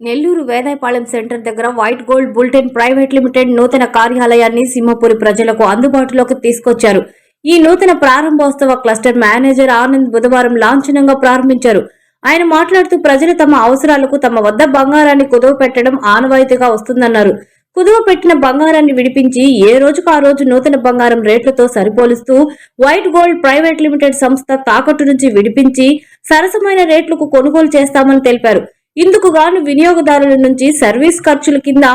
Nellore Vedayapalem centre దగ్గర white gold bulletin private limited నూతన కార్యాలయాన్ని సింహపురి ప్రజలకు అందుబాటులోకి తీసుకొచ్చారు. ఈ నూతన ప్రారంభోత్సవ క్లస్టర్ మేనేజర్ ఆనంద్ బుధవారం లాంఛనంగా ప్రారంభించారు. ఆయన మాట్లాడుతూ ప్రజలు తమ అవసరాలకు తమ వద్ద బంగారాన్ని కుదువ పెట్టడం ఆనవాయితీగా వస్తుందన్నారు. కుదువ పెట్టిన బంగారాన్ని విడిపించి ఏ రోజుకు ఆ రోజు నూతన బంగారం రేట్లతో సరిపోలుస్తూ వైట్ గోల్డ్ ప్రైవేట్ లిమిటెడ్ సంస్థ తాకట్టు నుంచి విడిపించి సరసమైన రేట్లకు కొనుగోలు చేస్తామని తెలిపారు. ఇందుకు గాను వినియోగదారుల నుంచి సర్వీస్ ఖర్చుల కింద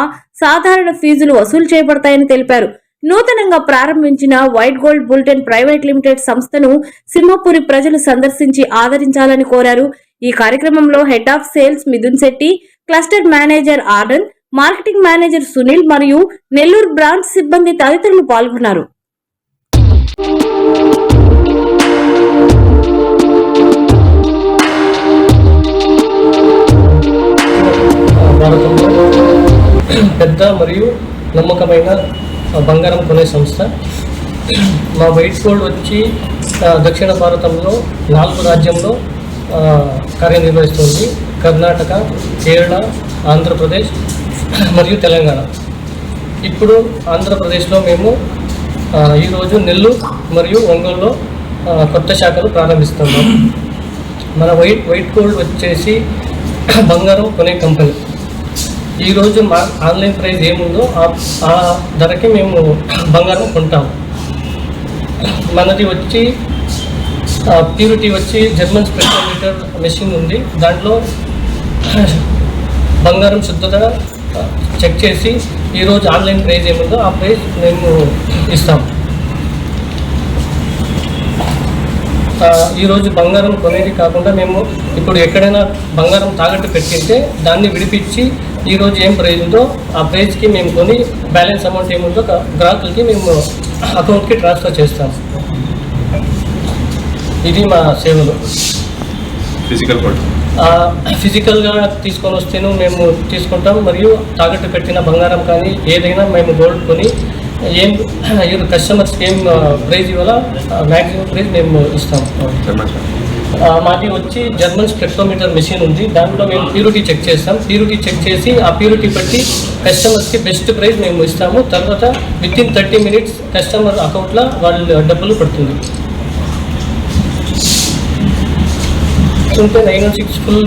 సాధారణ ఫీజులు వసూలు చేయబడతాయని తెలిపారు. నూతనంగా ప్రారంభించిన white gold bulletin private limited సంస్థను సింహపురి ప్రజలు సందర్శించి ఆదరించాలని కోరారు. ఈ కార్యక్రమంలో head of sales Mithun Shetty cluster manager Anand marketing manager Sunil మరియు నెల్లూరు బ్రాంచ్ సిబ్బంది తదితరులు పాల్గొన్నారు. భారతంలో పెద్ద మరియు నమ్మకమైన బంగారం కొనే సంస్థ. మా వైట్ గోల్డ్ వచ్చి దక్షిణ భారతంలో నాలుగు రాజ్యంలో కార్యనిర్వహిస్తుంది. కర్ణాటక కేరళ ఆంధ్రప్రదేశ్ మరియు తెలంగాణ. ఇప్పుడు ఆంధ్రప్రదేశ్లో మేము ఈరోజు నెల్లూరు మరియు ఒంగోలులో కొత్త శాఖలు ప్రారంభిస్తున్నాం. మన వైట్ వైట్ గోల్డ్ వచ్చేసి బంగారం కొనే కంపెనీ. ఈరోజు మా ఆన్లైన్ ప్రైస్ ఏముందో ఆ- ఆ ధరకి మేము బంగారం కొంటాము మనది వచ్చి ప్యూరిటీ వచ్చి జర్మన్ స్పెక్ట్రోమీటర్ మెషిన్ ఉంది. దాంట్లో బంగారం శుద్ధత చెక్ చేసి ఈరోజు ఆన్లైన్ ప్రైజ్ ఏముందో ఆ ప్రైజ్ మేము ఇస్తాం. ఈరోజు బంగారం కొనేది కాకుండా మేము ఇప్పుడు ఎక్కడైనా బంగారం తాకట్టు పెట్టింటే దాన్ని విడిపించి ఈరోజు ఏం ప్రైస్ ఉందో ఆ ప్రైస్కి మేము కొని బ్యాలెన్స్ అమౌంట్ ఏముందో గ్రాహకులకి మేము అకౌంట్కి ట్రాన్స్ఫర్ చేస్తాం. ఇది మా సేవలు. ఫిజికల్ ఫిజికల్గా తీసుకొని వస్తేను మేము తీసుకుంటాం మరియు తాకట్టు పెట్టిన బంగారం కానీ ఏదైనా మేము గోల్డ్ కొని ఏం కస్టమర్స్కి ఏం ప్రైజ్ ఇవ్వాలా మ్యాక్సిమం ప్రైజ్ మేము ఇస్తాం. మాది వచ్చి జర్మన్ స్పెక్ట్రోమీటర్ మెషిన్ ఉంది. దాంట్లో మేము ప్యూరిటీ చెక్ చేస్తాం. ప్యూరిటీ చెక్ చేసి ఆ ప్యూరిటీ బట్టి కస్టమర్స్కి బెస్ట్ ప్రైస్ మేము ఇస్తాము. తర్వాత within thirty minutes customer అకౌంట్లో వాళ్ళ డబ్బులు పడుతుంది. ఉంటే నైన్ సిక్స్ ఫుల్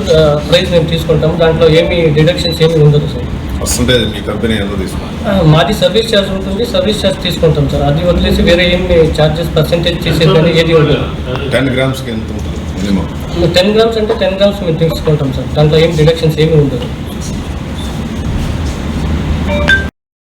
ప్రైస్ మేము తీసుకుంటాం దాంట్లో ఏమి డిడక్షన్స్ ఏమి ఉండదు సార్. వస్తుంటే మీ కంపెనీ మాది సర్వీస్ ఛార్జ్ ఉంటుంది. సర్వీస్ ఛార్జ్ తీసుకుంటాం సార్. అది వదిలేసి వేరే ఏమి ఛార్జెస్ పర్సెంటేజ్ చేసేది కానీ ఏది ఉండదు. టెన్ గ్రామ్స్కి ఎంత ఉంటుంది? టెన్ గ్రామ్స్ అంటే టెన్ గ్రామ్స్ మేము తీసుకుంటాం సార్. దాంట్లో ఏం డిడక్షన్స్ ఏమి ఉండదు.